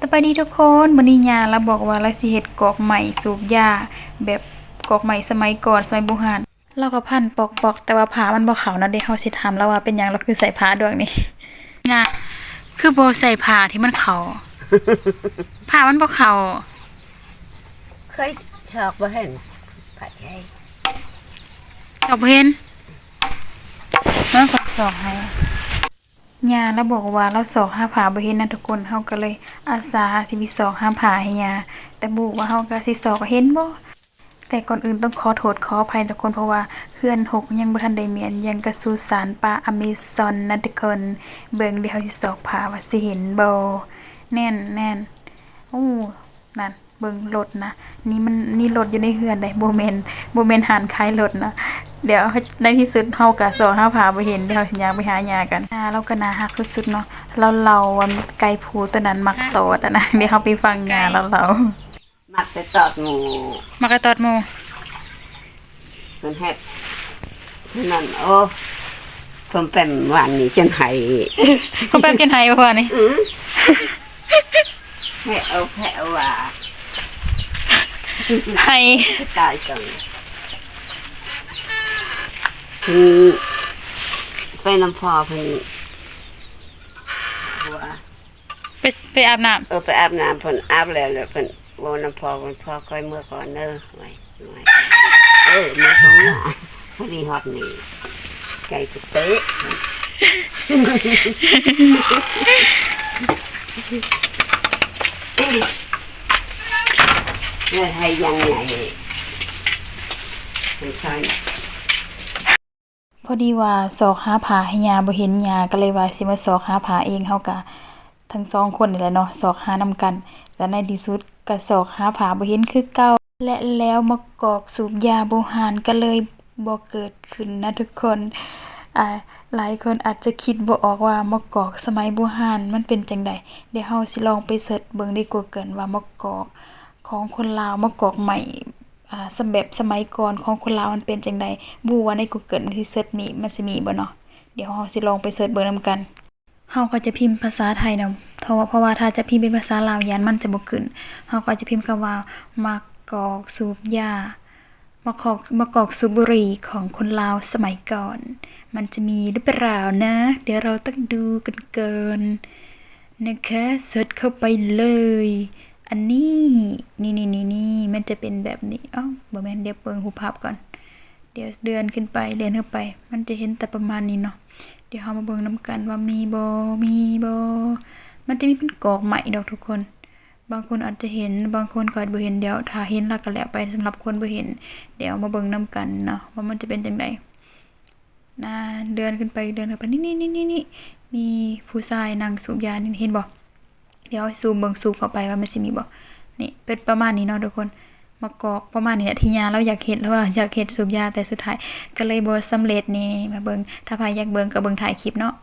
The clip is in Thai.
สบายดีทุกคนมื้อนี้ยาเราบอกว่าเราสิเฮ็ดกอกใหม่สูบยาแบบกอกใหม่สมัยก่อนสมัยโบราณเราก็พันปอกๆแต่ว่าผ้ามันบ่เข้านะเด้เฮาสิถามแล้วว่าเป็นหยังเราคือใส่ผ้าดวงนี้น่ะคือบ่ใส่ผ้าที่มันเข้าผ้ามันบ่เข้าเคยชอกบ่เห็นผัดไทยจบเห็นมันก็สอกให้ ยาแล้วบอกว่าเราสอกหาผาบ่เห็นนะทุกคนเฮาก็เลยอาสาที่มีสอกหาผาให้ยาแต่บุว่าเฮาก็สิสอกเห็นบ่แต่ก่อนอื่นต้องขอโทษขออภัยทุกคนเพราะว่าเพื่อนหกยังบ่ทันได้เมียนยังกระสูสารป่าอเมซอนนะทุกคนเบิ่งเดี๋ยวสิสอกผาว่าสิเห็นบ่แน่นแน่นโอ้นั่นเบิ่งรถนะนี่มันนี่รถอยู่ในเฮือนได้บ่แม่นบ่แม่นหานขายรถนะ เดี๋ยวในที่สุดเฮาก็สอกหาผาบ่เห็นเดี๋ยวสิย่างไปหายากันอ่าเราก็น่าฮักสุดๆเนาะเราเราว่าไก่ผูตัวนั้นมักตอดอะนะเดี๋ยวเฮาไปฟังยาแล้วเรามักแต่ตอดหมูมักกะตอดหมู่เพิ่นเฮ็ดเท่านั้นโอ้เพิ่นเป็นหวานนี่จนไหายก็แป๊บกินไห้บ่พอนี่ให้เอาแพ้ว่าไห้ตายจัง เพิ่นไปน้ำพอเพิ่นว่าไปไปอาบน้เออไปอาบน้ำเพิ่นอาบแล้วแล้วเพิ่นว่าน้ำพอเพิ่นพอค่อยเมื่อก่อนเด้อไว้ไว้เออมาสองหน้าพอดีฮอดนี่ไก่กุเตะเนี่ยให้ยังไงมันใช่ำ พอดีว่าสอกหาผาให้ยาบ่เห็นยาก็เลยว่าสิมาสอกหาผาเองเฮาก็ทั้งสองคนนี่แหละเนาะสอกหานำกัน แต่ในที่สุดก็สอกหาผาบ่เห็นคือเก่าและแล้วมากอกสูบยาโบราณก็เลยบ่เกิดขึ้นนะทุกคนอ่าหลายคนอาจจะคิดบ่ออกว่ามะกอกสมัยโบราณมันเป็นจังไดเดี๋ยวเฮาสิลองไปเสิร์ชเบิ่งใน Google ว่ามะกอกของคนลาวมะกอกใหม่ สแบบสมัยก่อนของคนลาวมันเป็นจังไดบ่ว่าใน Google มันสิเสิร์ชนี่มันสิมีบ่เนาะเดี๋ยวเราสิลองไปเสิร์ชเบิ่งนํกันเฮาก็จะพิมพ์ภาษาไทยนำเพราะว่าเพราะว่าถ้าจะพิมพ์เป็นภาษาลาวยันมันจะบ่ขึ้นเฮาก็จะพิมพ์คำว่ามะกอกสูบยามะกอกมะกอกสูบบุหรี่ของคนลาวสมัยก่อน มันจะมีหรือเปล่านะ เดี๋ยวเราต้องดูกันเกินนะคะเสิร์ชเข้าไปเลย อันนี้นี่นี่นี่นี่มันจะเป็นแบบนี้อ้าบ่แมนเดี๋ยวเปิดหูภาพก่อน เดี๋ยวเดือนขึ้นไปเดือนขึ้นไป มันจะเห็นแต่ประมาณนี้เนาะเดี๋ยวเรามาเบิ่งนํกันว่ามีโบมีโบมันจะมีเป็นกอกใหม่ดอกทุกคน บางคนอาจจะเห็นบางคนก็อาจบ่เห็นเดี๋ยวถ้าเห็นล้วก็แล้วไปสำหรับคนบ่เห็น เดี๋ยวมาเบิ่งนํกันเนาะว่ามันจะเป็นจังไดนะเดินขึ้นไปเดินขึ้นไปนี่นี่นี่นี่นี่มีผู้ชายนั่งสูบยานี่เห็นบ่เดี๋ยวซูมเบิ่งซูมเข้าไปว่ามันสิมีบ่นี่เป็นประมาณนี้เนาะทุกคนมากอกประมาณนี้แหละที่ยาเราอยากเห็นแล้วว่าอยากเห็นสูบยาแต่สุดท้ายก็เลยบ่สำเร็จนี่มาเบิ่งถ้าใครอยากเบิ่งก็เบิ่งถ่ายคลิปเนาะ